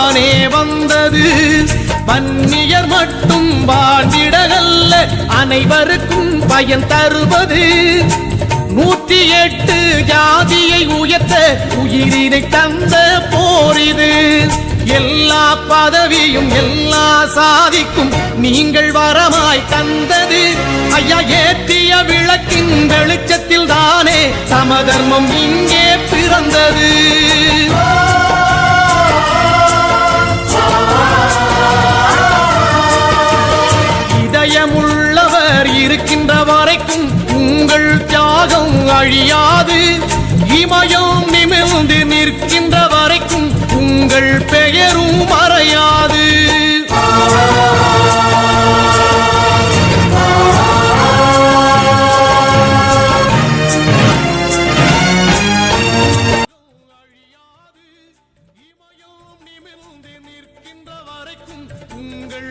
தானே வந்தது. பன்னியர் மட்டும் வாழ்ந்திடகல்ல அனைவருக்கும் பயன் தருவது. நூற்றி எட்டு ஜாதியை உயர்த்த உயிரினை தந்த போரிது எல்லா பதவியும் எல்லா சாதிக்கும் நீங்கள் வரமாய் தந்தது. ஐயா ஏற்றிய விளக்கின் வெளிச்சத்தில் தானே சமதர்மம் இங்கே பிறந்தது. அழியாது இமயம் நிமிர்ந்து நிற்கின்ற வரைக்கும் உங்கள் பெயரும் மறையாது. நிற்கின்ற வரைக்கும் உங்கள்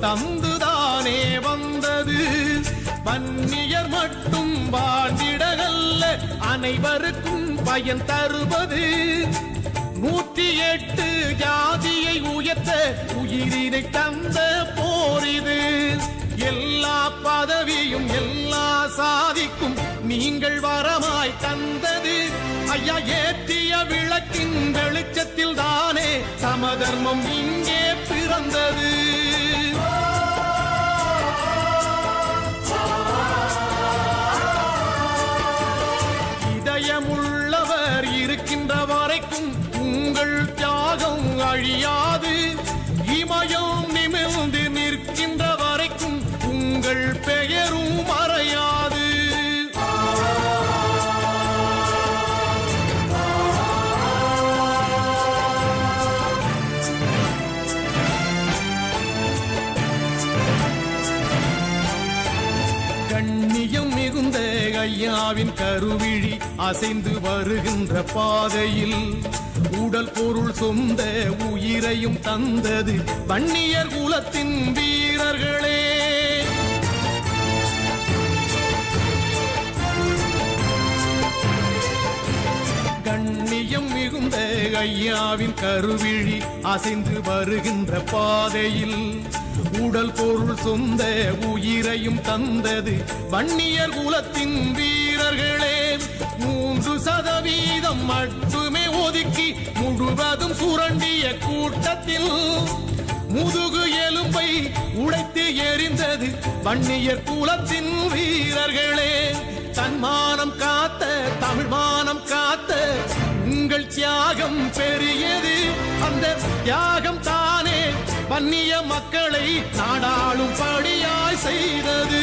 தந்துதானே வந்தது. வன்னியர் மட்டும் வாழ்ந்திடகல்ல அனைவருக்கும் பயன் தருவது. நூற்றி எட்டு ஜாதியை உயர்த்த உயிரினை தந்த போரிது. எல்லா பதவியும் எல்லா சாதிக்கும் நீங்கள் வரமாய் தந்தது. ஐயா ஏற்றிய விளக்கின் வெளிச்சத்தில் தானே சமதர்மம் இங்கே பிறந்தது. உங்கள் தியாகம் அழியாது. இமயம் நிமிர்ந்து நிற்கின்ற வரைக்கும் உங்கள் பெயரும் மறையாது. கண்ணியம் மிகுந்த ஐயாவின் கருவிழி அசைந்து வருகின்ற பாதையில் உடல் பொருள் சொந்த உயிரையும் தந்தது வன்னியர் குலத்தின் வீரர்களே. கண்ணியம் மிகுந்த ஐயாவின் கருவிழி அசைந்து வருகின்ற பாதையில் உடல் பொருள் சொந்த உயிரையும் தந்தது வன்னியர் குலத்தின் வீரர்களே. மூன்று சதவீதம் மட்டுமே ஒதுக்கி முழுவதும் சுரண்டிய கூட்டத்தில் முதுகு எலும்பை உடைத்து எரிந்தது வன்னியர் குலத்தின் வீரர்களே. தன்மானம் காத்த தமிழ்மானம் காத்த உங்கள் தியாகம் பெரியது. அந்த தியாகம் தானே வன்னிய மக்களை நாடாளும் படியாய் செய்தது.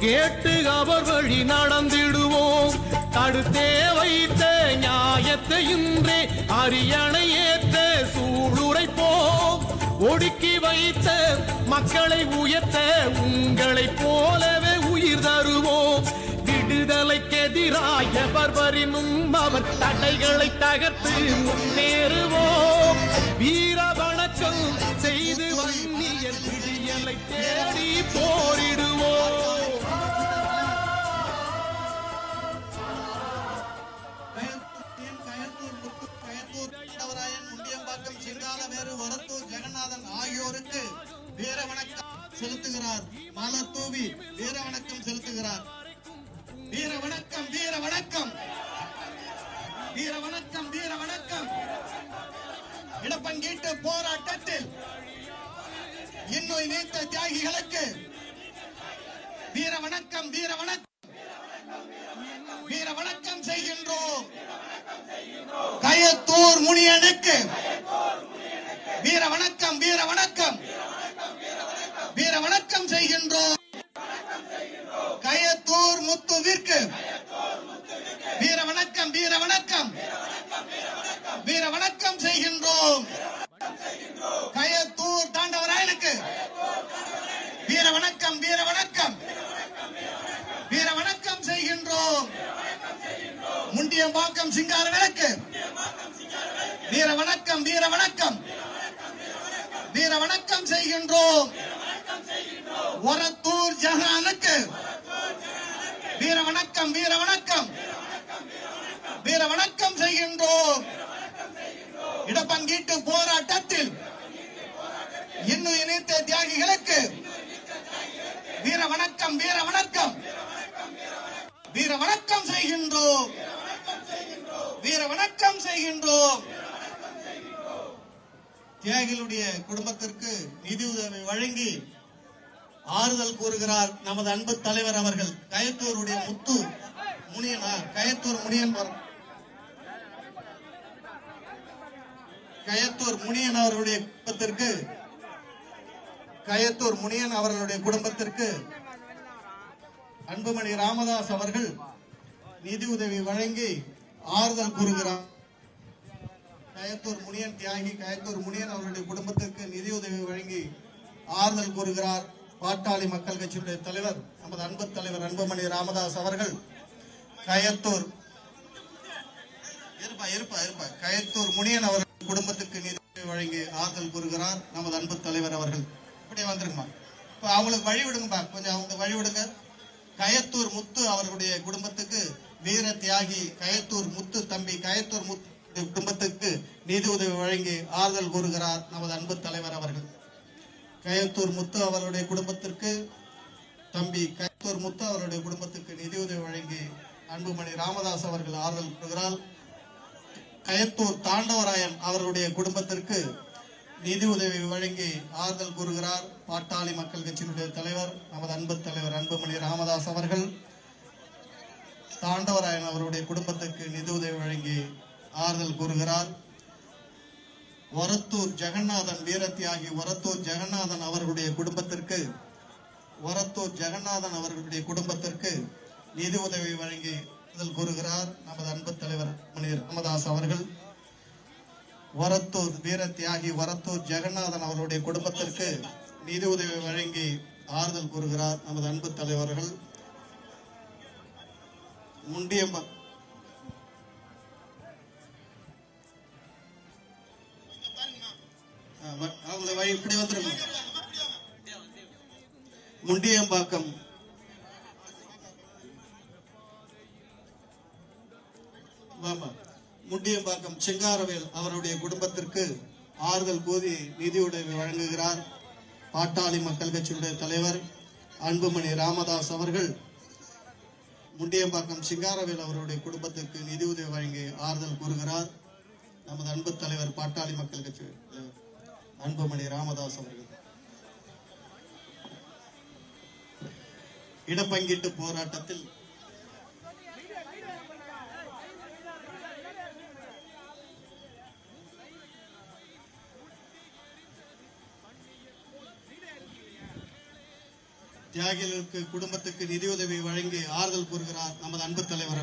கேட்டு அவர் வழி நடந்திடுவோம். தடுத்தே வைத்த நியாயத்தை இன்றே அரியணை ஏற்ற சூளுரைப்போம். ஒடுக்கி வைத்த மக்களை உயர்த்த உங்களை போலவே உயிர் தருவோம். விடுதலைக்கெதிராய பர்வரினும் அவர் தடைகளை தகர்த்து முன்னேறுவோம். வீர வணக்கம் செய்து வன்னியல் விடியலை தேடி போரிடுவோம். முண்டியம்பாக்கம் வரத்தூர் ஜெகநாதன் ஆகியோருக்கு வீர வணக்கம் செலுத்துகிறார். மலர் தூவி வீர வணக்கம் செலுத்துகிறார். வீர வணக்கம் வீர வணக்கம் வீர வணக்கம் வீர வணக்கம் இடப்பங்கீட்டு போராட்டத்தில் இன்னும் நீத்த தியாகிகளுக்கு வீர வணக்கம் வீர வணக்கம் வீர வணக்கம் செய்கின்றோம். கயத்தூர் முனியனுக்கு வீர வணக்கம். வீர வணக்கம் செய்கின்றோம். கயத்தூர் முத்துவிற்கு. வீர வணக்கம் வீர வணக்கம். வீர வணக்கம் செய்கின்றோம். கயத்தூர் தாண்டவராயனுக்கு. வீர வணக்கம் வீர வணக்கம். வீர வணக்கம் செய்கின்றோம். முண்டியம்பாக்கம் சிங்கார விளக்கு வீர வணக்கம் வீர வணக்கம். வீர வணக்கம் செய்கின்றோம். ஒரத்தூர் ஜஹானுக்கு. வீர வணக்கம் வீர வணக்கம். வீர வணக்கம் செய்கின்றோம். இடப்பங்கீட்டு போராட்டத்தில் இன்னும் இணைத்த தியாகிகளுக்கு வீர வணக்கம் வீர வணக்கம். வீர வணக்கம் செய்கின்றோம். வீர வணக்கம் செய்கின்றோம். தியாகிகளுடைய குடும்பத்திற்கு நிதி உதவி வழங்கி ஆறுதல் கூறுகிறார் நமது அன்பு தலைவர் அவர்கள். கயத்தூருடைய முத்து முனியனா கயத்தூர் முனியன் கயத்தூர் முனியன் அவர்களுடைய குடும்பத்திற்கு கயத்தூர் முனியன் அவர்களுடைய குடும்பத்திற்கு அன்புமணி ராமதாஸ் அவர்கள் நிதி உதவி வழங்கி ஆறுதல் கூறுகிறார். கயத்தூர் முனியன் தியாகி கயத்தூர் முனியன் அவருடைய குடும்பத்திற்கு நிதியுதவி வழங்கி ஆறுதல் கூறுகிறார் பாட்டாளி மக்கள் கட்சியினுடைய தலைவர் நமது அன்பு தலைவர் அன்புமணி ராமதாஸ் அவர்கள். கயத்தூர் இருப்பா இருப்பா இருப்பா. கயத்தூர் முனியன் அவர்கள் குடும்பத்துக்கு நிதி உதவி வழங்கி ஆறுதல் கூறுகிறார் நமது அன்பு தலைவர் அவர்கள். இப்படியே வந்துருங்கம்மா. இப்போ அவங்களுக்கு வழி விடுங்கப்பா. கொஞ்சம் அவங்க வழி விடுங்க. கயத்தூர் முத்து அவர்களுடைய குடும்பத்துக்கு வீர தியாகி கயத்தூர் முத்து தம்பி கயத்தூர் முத்து குடும்பத்துக்கு நிதி உதவி வழங்கி ஆறுதல் கூறுகிறார் நமது அன்பு தலைவர் அவர்கள். கயத்தூர் முத்து அவருடைய குடும்பத்திற்கு தம்பி கயத்தூர் முத்து அவருடைய குடும்பத்துக்கு நிதி உதவி வழங்கி அன்புமணி ராமதாஸ் அவர்கள் ஆறுதல் கூறுகிறார். கயத்தூர் தாண்டவராயன் அவருடைய குடும்பத்திற்கு நிதி உதவி வழங்கி ஆறுதல் கூறுகிறார். பாட்டாளி மக்கள் கட்சியினுடைய தலைவர் நமது அன்பு தலைவர் அன்புமணி ராமதாஸ் அவர்கள். தாண்டவராயன் அவருடைய குடும்பத்துக்கு நிதி உதவி வழங்கி ஆறுதல் கூறுகிறார். ஒரத்தூர் ஜெகநாதன் வீரத்தியாகி ஒரத்தூர் ஜெகநாதன் அவர்களுடைய குடும்பத்திற்கு ஒரத்தூர் ஜெகநாதன் அவர்களுடைய குடும்பத்திற்கு நிதி உதவி வழங்கி ஆறுதல் கூறுகிறார் நமது அன்பு தலைவர் மணி ராமதாஸ் அவர்கள். வரத்தூர் வீரத்தியாகி ஒரத்தூர் வரத்தூர் ஜெகநாதன் அவர்களுடைய குடும்பத்திற்கு நிதி உதவி வழங்கி ஆறுதல் கூறுகிறார் நமது அன்பு தலைவர்கள். முண்டியம்ம அவங்க வழி இப்படி வந்துருங்க முண்டியம்பாக்கம். ஆமா. முண்டியம்பாக்கம் சிங்காரவேல் அவருடைய குடும்பத்திற்கு ஆறுதல் கூதி நிதியுதவி வழங்குகிறார். பாட்டாளி மக்கள் கட்சியுடைய தலைவர் அன்புமணி ராமதாஸ் அவர்கள் முண்டியம்பாக்கம் சிங்காரவேல் அவருடைய குடும்பத்திற்கு நிதியுதவி வழங்கி ஆறுதல் கூறுகிறார். நமது அன்பு தலைவர் பாட்டாளி மக்கள் கட்சி தலைவர் அன்புமணி ராமதாஸ் அவர்கள். இடப்பங்கீட்டு போராட்டத்தில் தியாகிகளுக்கு குடும்பத்துக்கு நிதியுதவி வழங்கி ஆறுதல் கூறுகிறார் நமது அன்பு தலைவர்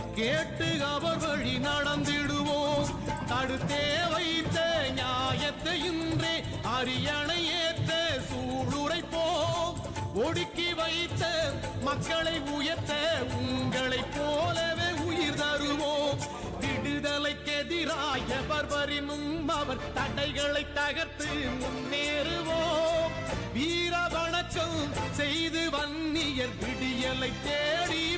கேட்டு அவர் வழி நடந்திடுவோம். தடுத்தே வைத்த நியாயத்தை இன்றே அரியணை ஏத்த சூளுரைப்போம். ஒடுக்கி வைத்த மக்களை உயர்த்த உங்களை போலவே உயிர் தருவோம். விடுதலைக்கு எதிராக பர்வரினும் அவர் தடைகளை தகர்த்து முன்னேறுவோம். வீர வணக்கம் செய்து வன்னியர் விடியலை தேடி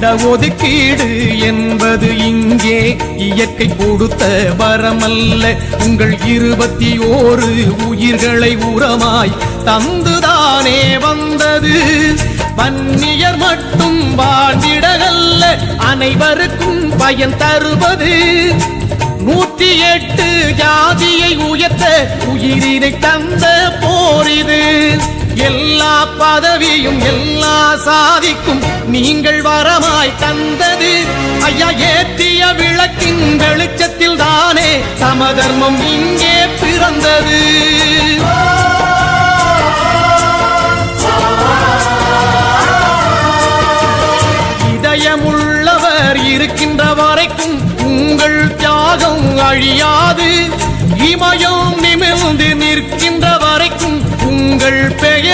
இடஒதுக்கீடு என்பது இங்கே இயற்கை கொடுத்த வரமல்ல. உங்கள் இருபத்தி ஓரு உயிர்களை உரமாய் தந்துதானே வந்தது. வன்னியர் மட்டும் வாழ்ந்திடகல்ல அனைவருக்கும் பயன் தருவது. நூத்தி எட்டு ஜாதியை உயர்த்த உயிரினை தந்த போரிது எல்லா பதவியும் எல்லா சாதிக்கும் நீங்கள் வரமாய் தந்தது. ஐயா ஏற்றிய விளக்கின் வெளிச்சத்தில் தானே சமதர்மம் இங்கே பிறந்தது. அழியாது இமயம் நிமிர்ந்து நிற்கின்ற வரைக்கும் உங்கள் பெயர்